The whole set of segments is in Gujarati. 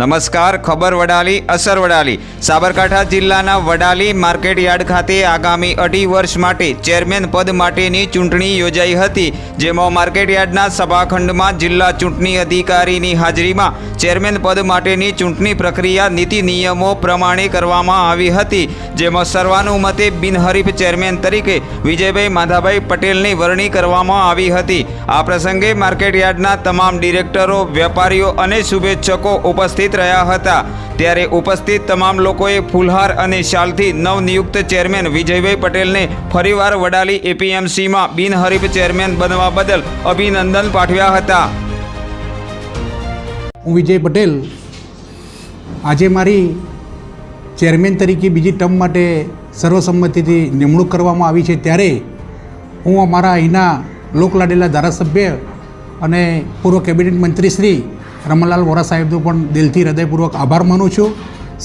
નમસ્કાર, ખબર વડાલી, અસર વડાલી. સાબરકાંઠા જિલ્લાના વડાલી માર્કેટ યાર્ડ ખાતે આગામી અઢી વર્ષ માટે ચેરમેન પદ માટેની ચૂંટણી યોજાઈ હતી, જેમાં માર્કેટ યાર્ડના સભાખંડમાં જિલ્લા ચૂંટણી અધિકારીની હાજરીમાં ચેરમેન પદ માટેની ચૂંટણી પ્રક્રિયા નીતિ નિયમો પ્રમાણે કરવામાં આવી હતી, જેમાં સર્વાનુમતે બિનહરીફ ચેરમેન તરીકે વિજયભાઈ માધાભાઈ પટેલની વરણી કરવામાં આવી હતી. આ પ્રસંગે માર્કેટ યાર્ડના તમામ ડિરેક્ટરો, વેપારીઓ અને શુભેચ્છકો ઉપસ્થિત રહ્યા હતા. ત્યારે ઉપસ્થિત તમામ લોકોએ ફૂલહાર અને શાલથી નવનિયુક્ત ચેરમેન વિજયભાઈ પટેલને ફરીવાર વડાલી એપીએમસીમાં બિનહરીફ ચેરમેન બનવા બદલ અભિનંદન પાઠવ્યા હતા. હું વિજય પટેલ. આજે મારી ચેરમેન તરીકે બીજી ટર્મ માટે સર્વસંમતિથી નિમણૂક કરવામાં આવી છે. ત્યારે હું અમારા અહીંના લોકલાડેલા ધારાસભ્ય અને પૂર્વ કેબિનેટ મંત્રી શ્રી રમણલાલ વોરા સાહેબનો પણ દિલથી હૃદયપૂર્વક આભાર માનું છું.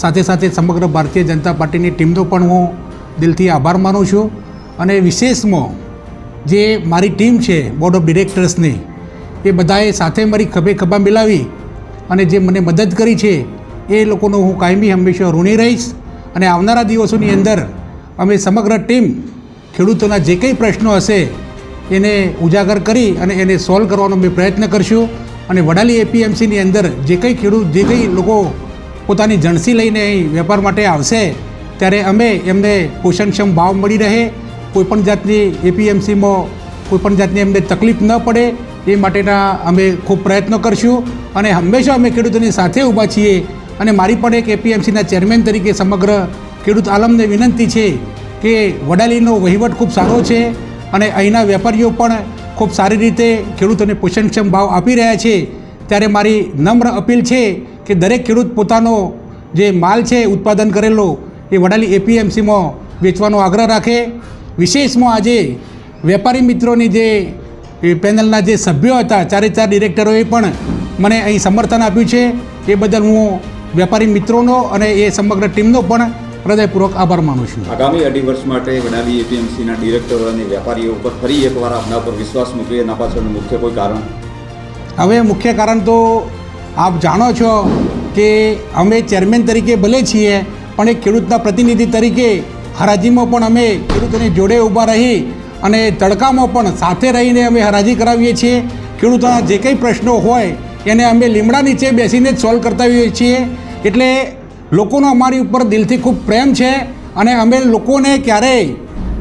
સાથે સાથે સમગ્ર ભારતીય જનતા પાર્ટીની ટીમનો પણ હું દિલથી આભાર માનું છું. અને વિશેષમાં જે મારી ટીમ છે બોર્ડ ઓફ ડિરેક્ટર્સની એ બધાએ સાથે મારી ખભે ખભા મિલાવી અને જે મને મદદ કરી છે, એ લોકોનો હું કાયમી હંમેશા ઋણી રહીશ. અને આવનારા દિવસોની અંદર અમે સમગ્ર ટીમ ખેડૂતોના જે કંઈ પ્રશ્નો હશે, એને ઉજાગર કરી અને એને સોલ્વ કરવાનો અમે પ્રયત્ન કરશું. અને વડાલી એપીએમસીની અંદર જે કંઈ ખેડૂત, જે કંઈ લોકો પોતાની જણસી લઈને અહીં વેપાર માટે આવશે, ત્યારે અમે એમને પોષણક્ષમ ભાવ મળી રહે. કોઈપણ જાતની એપીએમસીમાં કોઈપણ જાતની એમને તકલીફ ન પડે, એ માટેના અમે ખૂબ પ્રયત્નો કરશું. અને હંમેશા અમે ખેડૂતોની સાથે ઊભા છીએ. અને મારી પણ એક એપીએમસીના ચેરમેન તરીકે સમગ્ર ખેડૂત આલમને વિનંતી છે કે વડાલીનો વહીવટ ખૂબ સારો છે. અને અહીંના વેપારીઓ પણ ખૂબ સારી રીતે ખેડૂતોને પોષણક્ષમ ભાવ આપી રહ્યા છે. ત્યારે મારી નમ્ર અપીલ છે કે દરેક ખેડૂત પોતાનો જે માલ છે, ઉત્પાદન કરેલો, એ વડાલી એપીએમસીમાં વેચવાનો આગ્રહ રાખે. વિશેષમાં આજે વેપારી મિત્રોની જે પેનલના જે સભ્યો હતા ચારે ચાર ડિરેક્ટરોએ પણ મને અહીં સમર્થન આપ્યું છે. એ બદલ હું વેપારી મિત્રોનો અને એ સમગ્ર ટીમનો પણ હૃદયપૂર્વક આભાર માનું છું. આગામી અઢી વર્ષ માટે વડાલી એપીએમસીના ડિરેક્ટરો અને વેપારીઓ ઉપર ફરી એકવાર આપના પર વિશ્વાસ મૂકે એના પાછળનું મુખ્ય કોઈ કારણ? હવે મુખ્ય કારણ તો આપ જાણો છો કે અમે ચેરમેન તરીકે ભલે છીએ પણ એક ખેડૂતના પ્રતિનિધિ તરીકે હરાજીમાં પણ અમે ખેડૂતોની જોડે ઊભા રહી અને તડકામાં પણ સાથે રહીને અમે હરાજી કરાવીએ છીએ. ખેડૂતોના જે કંઈ પ્રશ્નો હોય એને અમે લીમડા નીચે બેસીને જ સોલ્વ કરતા હોઈએ છીએ. એટલે લોકોનો અમારી ઉપર દિલથી ખૂબ પ્રેમ છે અને અમે લોકોને ક્યારેય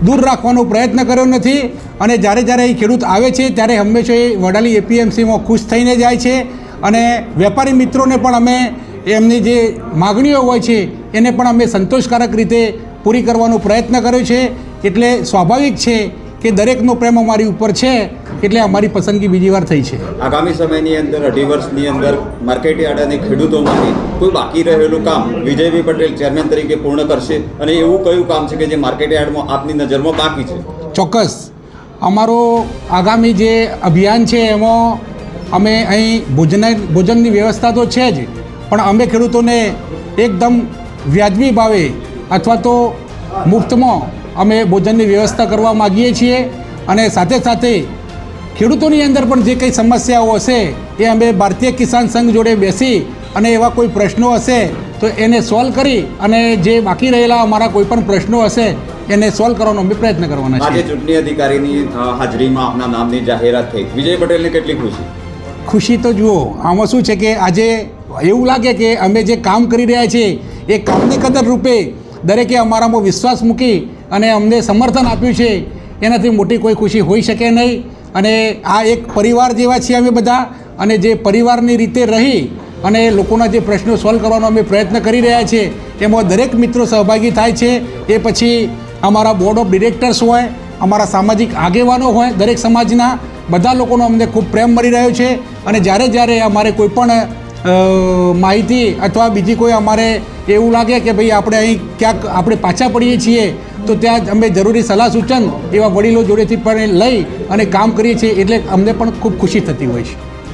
દૂર રાખવાનો પ્રયત્ન કર્યો નથી. અને જ્યારે જ્યારે એ ખેડૂત આવે છે, ત્યારે હંમેશા એ વડાલી એપીએમસીમાં ખુશ થઈને જાય છે. અને વેપારી મિત્રોને પણ અમે એમની જે માગણીઓ હોય છે, એને પણ અમે સંતોષકારક રીતે પૂરી કરવાનો પ્રયત્ન કર્યો છે. એટલે સ્વાભાવિક છે કે દરેકનો પ્રેમ અમારી ઉપર છે. એટલે અમારી પસંદગી બીજી વાર થઈ છે. આગામી સમયની અંદર અઢી વર્ષની અંદર માર્કેટ યાર્ડ અને ખેડૂતો માટે કોઈ બાકી રહેલું કામ વિજયભાઈ પટેલ ચેરમેન તરીકે પૂર્ણ કરશે અને એવું કયું કામ છે કે જે માર્કેટયાર્ડમાં આપની નજરમાં બાકી છે? ચોક્કસ. અમારો આગામી જે અભિયાન છે એમાં અમે અહીં ભોજન ભોજનની વ્યવસ્થા તો છે જ પણ અમે ખેડૂતોને એકદમ વ્યાજબી ભાવે અથવા તો મુફ્તમાં અમે ભોજનની વ્યવસ્થા કરવા માગીએ છીએ અને સાથે સાથે ખેડૂતોની અંદર પણ જે કંઈ સમસ્યાઓ હશે એ અમે ભારતીય કિસાન સંઘ જોડે બેસી અને એવા કોઈ પ્રશ્નો હશે તો એને સોલ્વ કરી અને જે બાકી રહેલા અમારા કોઈ પણ પ્રશ્નો હશે એને સોલ્વ કરવાનો અમે પ્રયત્ન કરવાના આજે છીએ ચૂંટણી અધિકારીની હાજરીમાં આપના નામની જાહેરાત થઈ. વિજય પટેલને કેટલી ખુશી? ખુશી તો જુઓ આમાં શું છે કે આજે એવું લાગે કે અમે જે કામ કરી રહ્યા છીએ એ કામની કદર રૂપે દરેકે અમારામાં વિશ્વાસ મૂકી અને અમને સમર્થન આપ્યું છે એનાથી મોટી કોઈ ખુશી હોઈ શકે નહીં. અને આ એક પરિવાર જેવા છીએ અમે બધા અને જે પરિવારની રીતે રહી અને લોકોના જે પ્રશ્નો સોલ્વ કરવાનો અમે પ્રયત્ન કરી રહ્યા છીએ એમાં દરેક મિત્રો સહભાગી થાય છે. એ પછી અમારા બોર્ડ ઓફ ડિરેક્ટર્સ હોય અમારા સામાજિક આગેવાનો હોય દરેક સમાજના બધા લોકોનો અમને ખૂબ પ્રેમ મળી રહ્યો છે. અને જ્યારે જ્યારે અમારે કોઈ પણ અ, માહિતી અથવા બીજી કોઈ અમારે એવું લાગે કે ભાઈ આપણે અહીં ક્યાંક આપણે પાછા પડીએ છીએ, તો ત્યાં અમે જરૂરી સલાહ સૂચન એવા વડીલો જોડેથી પણ લઈ અને કામ કરીએ છીએ એટલે અમને પણ ખૂબ ખુશી થતી હોય છે.